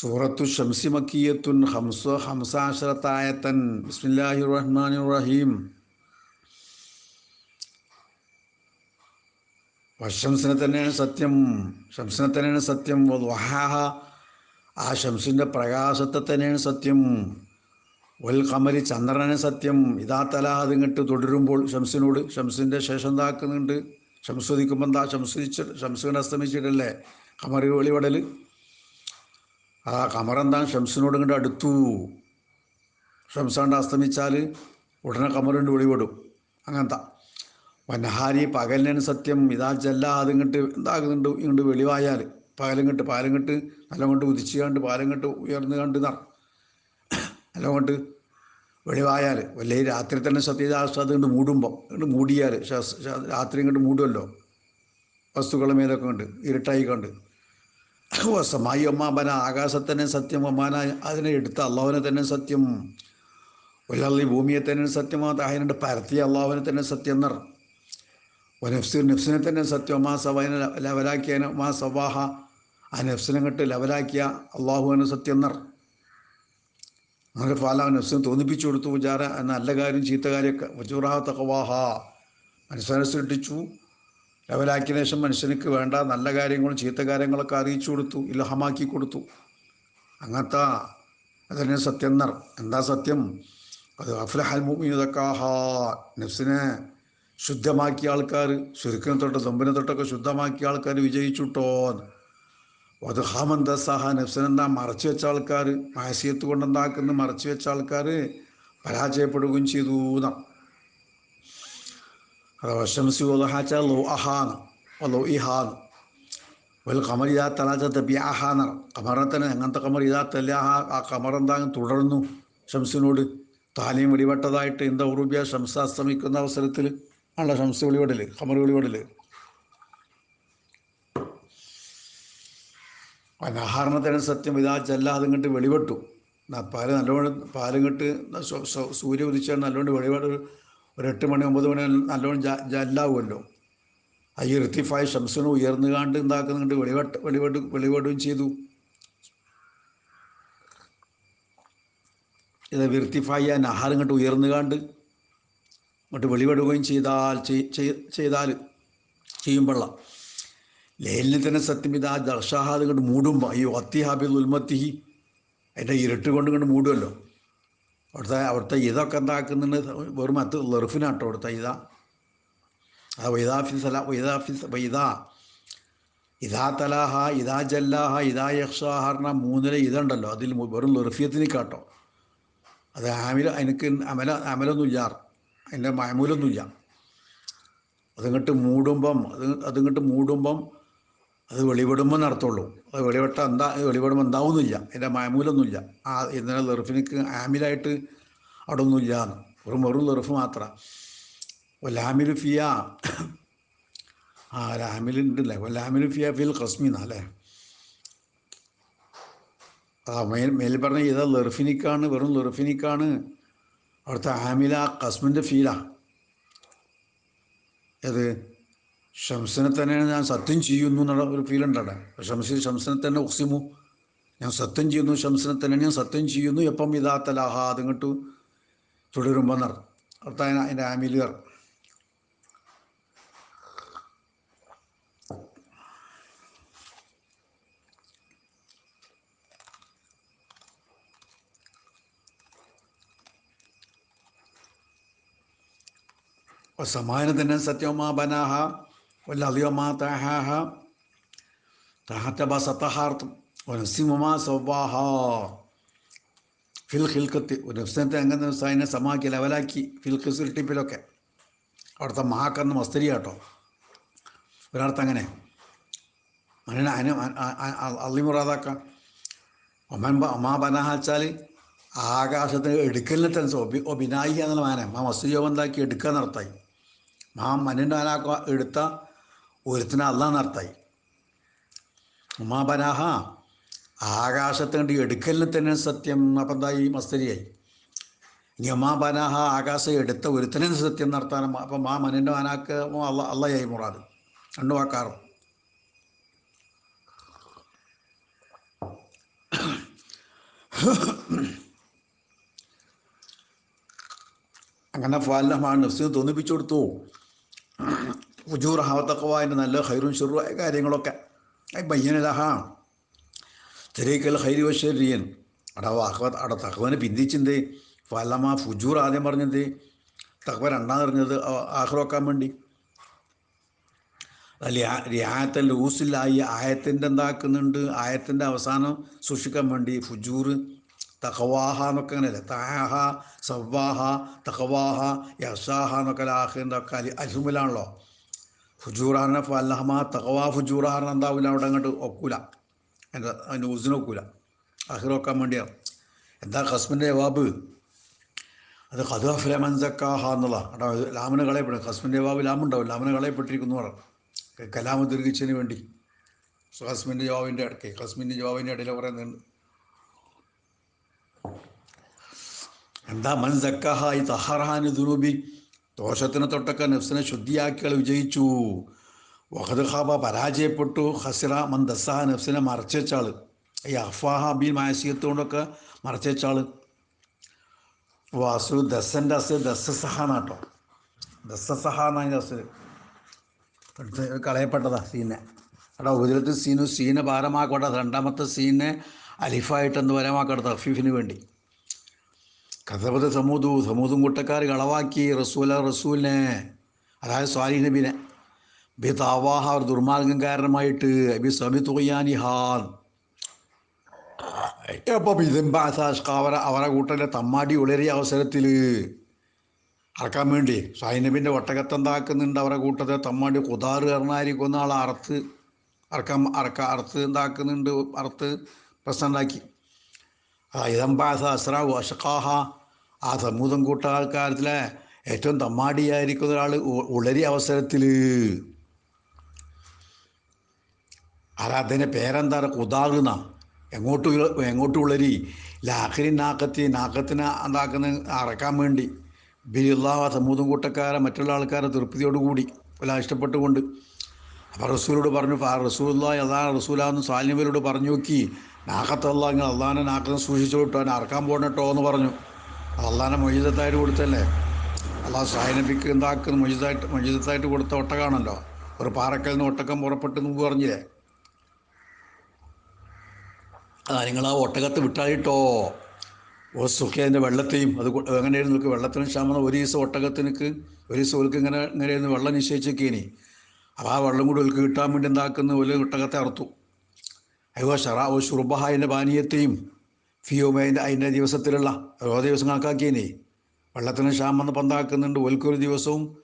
സൂറത്തു ഷംസി മക്കിയത്തുൻ ഹംസ ഹംസാശ്രതായത്തൻ ബിസ്മില്ലാഹി റഹ്മാൻ റഹീം വശംസിനെ തന്നെയാണ് സത്യം. ഷംസിനെ തന്നെയാണ് സത്യം വഹാഹ ആ ഷംസിന്റെ പ്രകാശത്തെ തന്നെയാണ് സത്യം. വൽ കമരി ചന്ദ്രനെ സത്യം. ഇതാ തല അതിങ്ങട്ട് തുടരുമ്പോൾ ഷംസിനോട് ഷംസിന്റെ ശേഷം താക്കുന്നുണ്ട് ഷംസ് ഉദിക്കുമ്പോൾ എന്താ ഷംസുദിച്ച് ഷംസുവിനെ അസ്തമിച്ചിട്ടല്ലേ? കമറി വെളിപടൽ ആ കമറെന്താ ഷംസിനോട് ഇങ്ങോട്ട് അടുത്തു. ഷംസാണ്ട് അസ്തമിച്ചാൽ ഉടനെ കമറുണ്ട് വെളിപെടും അങ്ങനത്തെ. വനഹാരി പകലിനാണ് സത്യം. ഇതാ ജല്ല അതിങ്ങോട്ട് എന്താകുന്നുണ്ട് ഇങ്ങോട്ട് വെളിവായാൽ പകലിങ്ങോട്ട് പാലങ്ങോട്ട് നല്ല കൊണ്ട് ഉദിച്ചു കണ്ട് പാലങ്ങോട്ട് ഉയർന്നു കണ്ട് നർ നല്ല കൊണ്ട് വെളിവായാൽ വല്ലേ രാത്രി തന്നെ സത്യജാസ്ത്ര അതുകൊണ്ട് മൂടുമ്പോൾ ഇങ്ങോട്ട് മൂടിയാൽ രാത്രി ഇങ്ങോട്ട് മൂടുമല്ലോ വസ്തുക്കളുടെ മേലൊക്കെ ഉണ്ട് ഇരുട്ടായി കണ്ട് സമായി ഒമ്മാബന ആകാശത്തന്നെ സത്യം ഒമാന അതിനെ എടുത്ത അള്ളാഹുവിനെ തന്നെ സത്യം. ഒരാളി ഭൂമിയെ തന്നെ സത്യമോ താഹിനുണ്ട് പരത്തിയ അള്ളാഹുവിനെ തന്നെ സത്യം എന്നർ. നഫ്സ് നഫ്സിനെ തന്നെ സത്യം മാ സവൈന ലവലാക്കിയ മാ സവാഹ. ആ നഫ്സിനെ കെട്ട് ലവലാക്കിയ അള്ളാഹുവിനെ സത്യം എന്നർ. അങ്ങനെ ഫാല നഫ്സിനെ തോന്നിപ്പിച്ചു കൊടുത്തു വിചാര നല്ല കാര്യം ചീത്ത കാര്യമൊക്കെ വജൂറാഹ തകവാഹ മനസ്സിനെ സൃഷ്ടിച്ചു ലെവലാക്കിയ ശേഷം മനുഷ്യനക്ക് വേണ്ട നല്ല കാര്യങ്ങളും ചീത്ത കാര്യങ്ങളൊക്കെ അറിയിച്ചു കൊടുത്തു ഇലഹമാക്കി കൊടുത്തു. അങ്ങനത്തെ. അതന്നെ സത്യം എന്നർ എന്താ സത്യം? അത് അഫ്ലഹൽ മുമിനതക്കാഹ നഫ്സിനെ ശുദ്ധമാക്കിയ ആൾക്കാർ ചുരുക്കിനെ തൊട്ട് തൊമ്പിനെ തൊട്ടൊക്കെ ശുദ്ധമാക്കിയ ആൾക്കാർ വിജയിച്ചുട്ടോ അത് ഹാമന്ത സഹ. നഫ്സിനെന്താ മറച്ചു വെച്ച ആൾക്കാർ മാസിയത്ത് കൊണ്ടെന്താക്കുന്ന മറച്ചു വെച്ച ആൾക്കാർ പരാജയപ്പെടുകയും ചെയ്തു എന്നാണ് അത് വശംസി ഒലഹാച്ച ലോ അഹാന്ന് ലോ ഇഹാന്ന് വൽ കമർ ഇതാ തലാച്ച ബി അഹാന്ന് കമറിനെ അങ്ങനത്തെ കമർ ഇതാ തല്ല ആ കമർ എന്താ തുടർന്നു? ഷംസിനോട് താലിയും വെളിപെട്ടതായിട്ട് എന്താ ഉറുബിയ ഷംസ അസ്തമിക്കുന്ന അവസരത്തിൽ? ആണല്ലോ ഷംസ് വെളിപെടൽ കമർ വെളിപെടൽ അനാഹാരണത്തിന് സത്യം ഇതാ ചെല്ല അതിങ്ങോട്ട് വെളിപെട്ടു പാൽ നല്ലോണം പാലിങ്ങോട്ട് സൂര്യ ഉദിച്ചാൽ നല്ലോണം വെളിപാട് ഒരു എട്ട് മണി ഒമ്പത് മണി നല്ലോണം ജല്ലാവുമല്ലോ. ആ ഈ ഇർത്തിഫായ ഷംസിന് ഉയർന്നു കാണ്ട് ഉണ്ടാക്കുന്നുണ്ട് വെളിവട്ട് വെളിവട്ട് വെളിവടും ചെയ്തു. ഇത് വിർത്തിഫായ നഹാർ ഉയർന്നു കാണ്ട് ഇങ്ങോട്ട് വെളിവെടുകയും ചെയ്താൽ ചെയ്താൽ ചെയ്യുമ്പോള്ള. ലേലിനെ തന്നെ സത്യം ആ ദർശാഹാദ് ഇങ്ങോട്ട് മൂടുമ്പോൾ ഈ ഒത്തിഹാബിൽ ഉൽമത്തിഹി. അതിന്റെ ഇരട്ട് കൊണ്ട് ഇങ്ങോട്ട് മൂടുമല്ലോ അവിടുത്തെ അവിടുത്തെ ഇതൊക്കെ എന്താക്കുന്നുണ്ട്? വെറും അത് ലെറുഫിനാട്ടോ അവിടുത്തെ ഇതാ. ആ വൈദാഫിസ് അല്ല വൈദാഫിസ് വൈദാ ഇതാ തലാഹ ഇതാ ജല്ലാഹ ഇതാ യക്ഷാഹർണ മൂന്നില ഇതുണ്ടല്ലോ അതിൽ വെറും ലെറുഫിയത്തിന് കാട്ടോ അത് ആമില എനിക്ക് അമല അമലൊന്നുമില്ല. അതിന്റെ മയമൂലൊന്നുമില്ല. അതിങ്ങോട്ട് മൂടുമ്പം അത് അതിങ്ങോട്ട് മൂടുമ്പം അത് വെളിപെടുമ്പോൾ നടത്തുള്ളൂ. അത് വെളിപെട്ട എന്താ വെളിപെടുമ്പോൾ എന്താവുന്നില്ല. എന്റെ മാമൂലൊന്നുമില്ല ആ ഇന്നലെ ലെറുഫിനിക്ക് ആമിലായിട്ട് അവിടെ ഒന്നുമില്ല എന്ന് വെറും വെറും ലെറുഫ് മാത്രം. ലാമിലു ഫിയ. ആ ലാമിലുണ്ടല്ലേ ലാമിലു ഫിയ ഫിൽ ഖസ്മിന്ന അല്ലേ? ആ മേൽ മേൽ പറഞ്ഞ ഇതാ ലെറുഫിനിക്കാണ് വെറും ലെറുഫിനിക്കാണ് അവിടുത്തെ ആമില കസ്മിന്റെ ഫീലാ. ഏത്? ഷംസിനെ തന്നെയാണ് ഞാൻ സത്യം ചെയ്യുന്നു എന്നുള്ള ഒരു ഫീൽ ഉണ്ടവിടെ. ഷംസി തന്നെ ഉക്സിമു ഞാൻ സത്യം ചെയ്യുന്നു ഷംസിനെ തന്നെ ഞാൻ സത്യം ചെയ്യുന്നു. എപ്പം ഇതാ തലാഹ അതിങ്ങോട്ട് തുടരുമ്പോൾ നർ അർത്ഥം അതിന്റെ ആമിലുകർ. സമാന തന്നെ സത്യമാ ബനാഹ. വല്ലതിയമാ തഹാഹ തഹത്തബ സത്തഹാർത്ഥം വനസിമമാ സൗബാഹ ഫിൽ ഖിൽക്കത്ത് ഒരു നഫ്സനത്തെ അങ്ങനെ അതിനെ സമാക്കി ലെവലാക്കി ഫിൽ ഖിസിൽട്ടിപ്പിലൊക്കെ അവിടുത്തെ മഹാക്കന്ന് മസ്തരി കേട്ടോ ഒരർത്ഥം അങ്ങനെ അങ്ങനെ അതിന് അള്ളിമുറാതാക്കാം ഒമൻ ഒമാ ബനാഹ വെച്ചാൽ ആകാശത്തിന് എടുക്കലിനെ തന്നെ ഒബി ഒബിനായി എന്നുള്ള മാന. മാ മസ്തുജോ എന്താക്കി? എടുക്കാൻ നടത്തായി. മാ മനുന്റെ ആനാക്ക എടുത്ത ഒരുത്തിനെ അല്ല നടത്തായി. ഉമാ കണ്ട് എടുക്കലിന് തന്നെ സത്യം അപ്പം ഈ മസ്തരിയായി ഇനി ഉമാപനാഹ ആകാശം എടുത്ത ഒരുത്തിനെ സത്യം നടത്താനും അപ്പം ആ മനുന്റെ മാനാക്ക് അല്ല അല്ലയായി മുറാദ്. രണ്ടു വാക്കാറും. അങ്ങനെ ഫാലഹമാണ് നഫ്സിന് തോന്നിപ്പിച്ചു കൊടുത്തു. ഫുജൂർ ഹാവത്തക്കവാന്റെ നല്ല ഹൈറും ഷെറുമായ കാര്യങ്ങളൊക്കെ. ബയ്യനലഹ. തിരക്കൽ ഹൈരി വശരീയൻ അടാ വാഹവ അട തഹവനെ പിന്തിച്ചെന്തേ. ഫലമ ഫുജൂർ ആദ്യം പറഞ്ഞത് തഹവ രണ്ടാം പറഞ്ഞത് ആഹ്റോക്കാൻ വേണ്ടി. റിയായത്തൽ ലൂസിലായി ആയത്തിന്റെ എന്താക്കുന്നുണ്ട്? ആയത്തിന്റെ അവസാനം സൂക്ഷിക്കാൻ വേണ്ടി. ഫുജൂർ തഹവാഹ എന്നൊക്കെ അങ്ങനെയല്ലേ? താഹ സവ്വാഹ തഹവാഹ യസാഹ എന്നൊക്കെ ലാഹിന്റെ ഒക്കെ അലി അൽഹുമിലാണല്ലോ. ഫുജൂറാറിനെ ഫല്ലഹമ തഖവാ ഫുജൂറാറിന് എന്താവില്ല അവിടെ അങ്ങോട്ട് ഒക്കൂല. എന്താ ന്യൂസിന് ഒക്കൂല. അഹിറൊക്കാൻ വേണ്ടിയാണ് എന്താ ഖസ്മിന്റെ ജവാബ്? അത് കഥ ഫലമൻസക്കാഹ എന്നുള്ളതാണ് കേട്ടോ ലാമിന് കളയപ്പെടും. ഖസ്മിന്റെ ജവാബ് ലാമുണ്ടാവും ലാമിന് കളയപ്പെട്ടിരിക്കുന്നു പറഞ്ഞു കലാമ ദീർഘിച്ചതിന് വേണ്ടി. ഖസ്മിന്റെ ജവാബിന്റെ ഇടയ്ക്ക് ഖസ്മിന്റെ ജവാബിന്റെ ഇടയിൽ പറയുന്നുണ്ട്. എന്താ മൻ സക്കഹായി തഹറാന് ദുനൂബി ദോഷത്തിനെ തൊട്ടൊക്കെ നഫ്സിനെ ശുദ്ധിയാക്കിയാൽ വിജയിച്ചു. വഹദ് ഹാബ പരാജയപ്പെട്ടു. ഹസിറ മന്ദസ ദസ്സഹ നഫ്സിനെ മറച്ചുവെച്ചാൾ ഈ അഫാഹ ബി മാസിയത്ത് കൊണ്ടൊക്കെ മറച്ചുവെച്ചാൾ വാസു ദസന്റെ അസ് ദസ്സസഹ എന്നാട്ടോ ദസ്സസഹ എന്നാണ് അസ് കളയപ്പെട്ടതാ സീനെ. അവിടെ ഉപരിലത്ത് സീനു സീനെ ഭാരമാക്കട്ടെ രണ്ടാമത്തെ സീനെ അലിഫായിട്ട് എന്ത് വരമാക്കട്ടെ തഫീഫിന് വേണ്ടി. കഥപത് സമൂതു സമൂതും കൂട്ടക്കാർ കളവാക്കി റസൂല റസൂലിനെ അതായത് സ്വാലി നബിനെ. ബി താവാഹ ഒരു ദുർമാർഗം കാരണമായിട്ട് ബി സബി തുയ്യാനിഹാൻ അപ്പം ഇതെമ്പാസാഷ്കാവര അവരെ കൂട്ടന്റെ തമ്മാടി ഉളരിയ അവസരത്തിൽ അറക്കാൻ വേണ്ടി സൈനബിന്റെ ഒട്ടകത്തെന്താക്കുന്നുണ്ട് അവരെ കൂട്ടത്തെ തമ്മാടി കുതാറ് കറണായിരിക്കുന്ന ആൾ അറുത്ത് അറക്കാൻ അറക്ക അറുത്ത് എന്താക്കുന്നുണ്ട് അറുത്ത് പ്രശ്നം ഉണ്ടാക്കി. ഇതംബാസ അസ്രാവു അഷക്കാഹ ആ സമൂഹം കൂട്ട ആൾക്കാരത്തിലെ ഏറ്റവും തമ്മാടിയായിരിക്കുന്ന ഒരാൾ ഉളരി അവസരത്തിൽ അതിന്റെ പേരെന്താ കുതാകുന്ന എങ്ങോട്ട് എങ്ങോട്ട് ഉളരി? ലാഹരി നാക്കത്തി നാക്കത്തിനെ എന്താക്കുന്ന അറക്കാൻ വേണ്ടി. ബില്ലാഹ സമൂഹം കൂട്ടക്കാരെ മറ്റുള്ള ആൾക്കാരെ തൃപ്തിയോടുകൂടി എല്ലാം ഇഷ്ടപ്പെട്ടുകൊണ്ട്. അപ്പോൾ റസൂലോട് പറഞ്ഞു ഫാ റസൂല്ല അതാ റസൂലാന്ന് സാലിനബിലോട് പറഞ്ഞു നോക്കി. നാക്കത്തല്ല അങ്ങനെ അള്ളാഹാനെ നാക്കത്ത് സൂക്ഷിച്ചു വിട്ടു അറക്കാൻ പോകണട്ടോ എന്ന് പറഞ്ഞു. അത് അള്ളാഹാനെ മൊയ്തത്തായിട്ട് കൊടുത്തല്ലേ? അള്ളാഹ് സാലിനബിക്ക് എന്താക്കുന്ന? മൊയ്തായിട്ട് മൊയ്തത്തായിട്ട് കൊടുത്ത ഒട്ടകാണല്ലോ. ഒരു പാറക്കൽ നിന്ന് ഒട്ടക്കം പുറപ്പെട്ട് മുമ്പ് പറഞ്ഞില്ലേ? അതാ നിങ്ങൾ ആ ഒട്ടകത്ത് വിട്ടായിട്ടോ? ഓ സുഖേന്റെ വെള്ളത്തെയും. അത് എങ്ങനെയായിരുന്നു? നിൽക്കും വെള്ളത്തിന് ക്ഷാമം ഒരു ദിവസം ഒട്ടകത്തിനക്ക് ഒരു ദിവസം ഒൽക്ക് ഇങ്ങനെ ഇങ്ങനെയായിരുന്നു വെള്ളം നിശ്ചയിച്ചേക്കേനി അപ്പോൾ ആ വെള്ളം കൂടി ഒൽക്ക് കിട്ടാൻ വേണ്ടി എന്താക്കുന്ന? ഒരു ഒട്ടകത്തെ അറുത്തു. അയ്യോ ഷറാ ഓ ഷുർബഹായിന്റെ പാനീയത്തെയും ഫിയോമേന്റെ അതിന്റെ ദിവസത്തിലുള്ള ഓരോ ദിവസം കണക്കാക്കിയേനെ. വള്ളത്തിന് ക്ഷാമം എന്ന് പന്താക്കുന്നുണ്ട്. ഒൽക്കൊരു ദിവസവും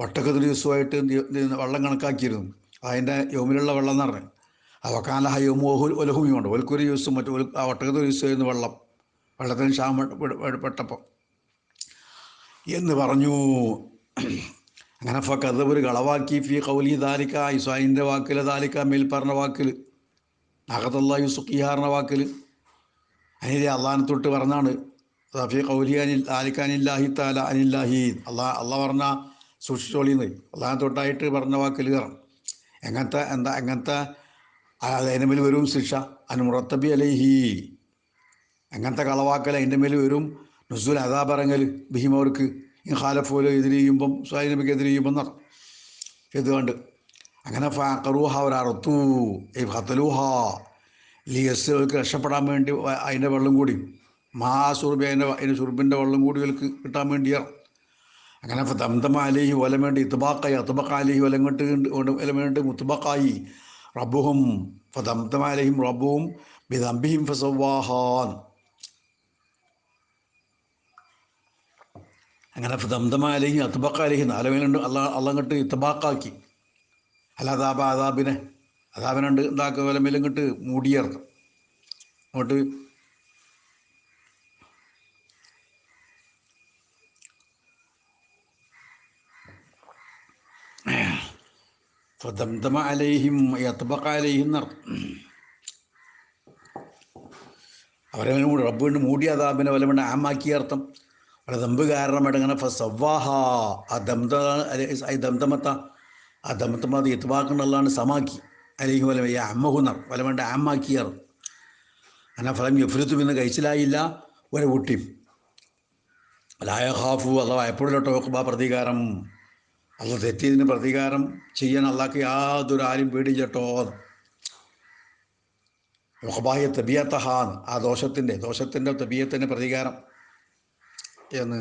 ഒട്ടകത്തിന് ദിവസമായിട്ട് ദി- കണക്കാക്കിയിരുന്നു. അതിന്റെ യോമിലുള്ള വെള്ളം എന്ന് പറഞ്ഞു. അവക്കാല ഹയോമോഹു ഒലഹുമിയുണ്ട് ഒൽക്കൊരു ദിവസം മറ്റു ആ ഒട്ടകത്തിന് ദിവസമായിരുന്നു വെള്ളം. വെള്ളത്തിന് ക്ഷാമം പെട്ട- പെട്ട- പെട്ടപ്പോൾ എന്ന് പറഞ്ഞു. അങ്ങനെ ഫക്കത് ഒരു കളവാക്കി ഫി കൗലി ദാലിക്ക ഇസ്വായിന്റെ വാക്കിൽ ദാലിക്ക മേൽ പറഞ്ഞ വാക്കിൽ നഖത്തല്ല യുസുഖിഹാറിന്റെ വാക്കിൽ അതിനെ അള്ളഹാനെ തൊട്ട് പറഞ്ഞാണ്. ഫി കൗലി അനിൽ ദാലിക്കാനില്ലാഹി താല അനില്ലാഹി. അള്ളാ അള്ളാഹ പറഞ്ഞ സൂക്ഷിച്ചോളിന്ന്. അള്ളഹാനെ തൊട്ടായിട്ട് പറഞ്ഞ വാക്കിൽ കയറാം എങ്ങനത്തെ എന്താ എങ്ങനത്തെ അതിന്റെ മേൽ വരും ശിക്ഷ. അനുമുറത്തബി അലൈഹി. അങ്ങനത്തെ കളവാക്കൽ അതിന്റെ മേൽ വരും. നുസുൽ അതാ പറങ്ങൽ ഭീമവർക്ക് ഈ ഖാലഫോൽ എതിര് ചെയ്യുമ്പം സ്വാഹിനബിക്ക് എതിര് ചെയ്യുമ്പം നട ഇതുകൊണ്ട്. അങ്ങനെ ഫാക്കറൂഹ ഒരറുത്തു ഈ ഫത്തലൂഹ ലിയസുകൾക്ക് രക്ഷപ്പെടാൻ വേണ്ടി അതിന്റെ വെള്ളം കൂടി. മാ സുർബി അതിന്റെ അതിന്റെ സുർബിന്റെ വെള്ളം കൂടി ഇവർക്ക് കിട്ടാൻ വേണ്ടിയാണ്. അങ്ങനെ ദംദമ അലിഹി ഒല വേണ്ടി ഇത്തുബാക്കായി അത്തുബക്ക അലിഹി വലം കെട്ട് വലം വേണ്ടി മുത്തുബക്കായി റബ്ബുഹും ഫദംദമ അലഹിം റബ്ബുഹും ബിദംബിഹിം ഫസവാഹാൻ അങ്ങനെ ദംദമ അലഹി അത്തുബക്ക അലഹി നാലുമേലുണ്ട് അല്ല അള്ളങ്ങട്ട് ഇത്തബാക്കാക്കി അല്ല അതാബ അതാബിനെ അതാബിനുണ്ട് എന്താക്കുക വലമേലും ഇങ്ങോട്ട് മൂടിയിറക്കും. അങ്ങോട്ട് ഫദംദമ അലൈഹിം യത്ബഖ അലൈഹിം എന്നർത്ഥം അവരെ മൂടി റബ്ബ് കൊണ്ട് മൂടി അതാബിനെ വല്ല കൊണ്ട് ആമാക്കി അർത്ഥം. അവിടെ ദമ്പ് കാരണമായിട്ട് അങ്ങനെ ഫസവാഹ ആ ദംദ ഈ ദംദമത്ത ആ ദമത്തമ അത് എത്തുവാക്കുന്നുള്ളതാണ് സമാക്കി. അല്ലെങ്കിൽ വല്ല ഈ അമ്മഹുനർ വലമണ്ട വേണ്ട അന ഫലം യഫ്രുത്തും ഇന്ന് കഴിച്ചിലായില്ല ഒരു കുട്ടി. ലായ ഹാഫു അഥവാ എപ്പോഴിലോട്ട് നോക്കുമ്പോൾ ആ പ്രതികാരം. അള്ള തെറ്റിയതിന് പ്രതികാരം ചെയ്യാൻ അള്ളാഹ്ക്ക് യാതൊരു ആരും പേടിച്ചട്ടോ ഒഹബായ തബിയത്തഹാൻ ആ ദോഷത്തിന്റെ ദോഷത്തിന്റെ തബിയത്തിന്റെ പ്രതികാരം എന്ന്